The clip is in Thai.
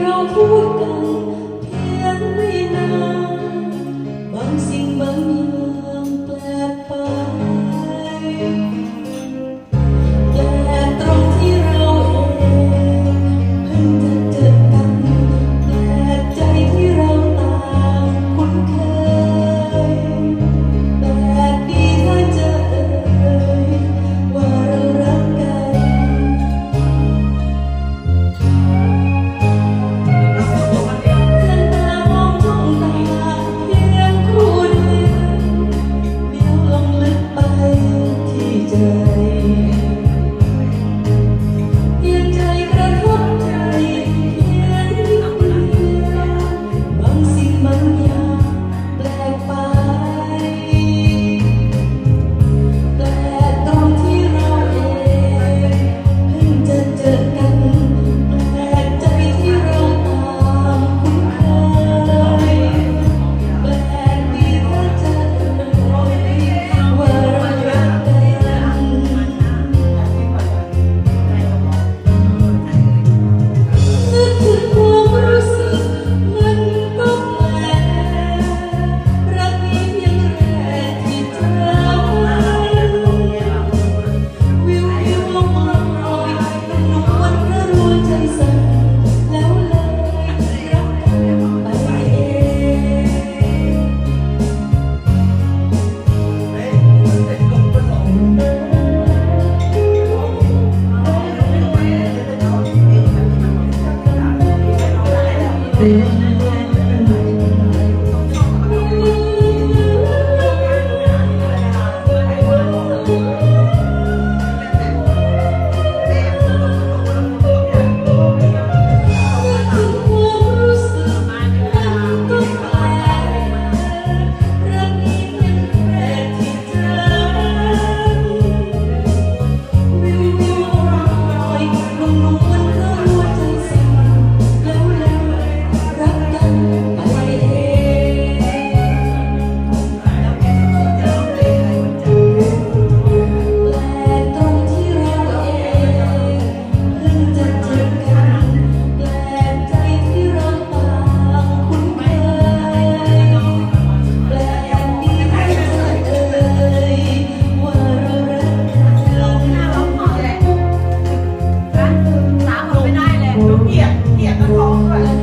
เราพูดกันเพียงไม่นานบางสิ่งบาง day. Yeah. Oh.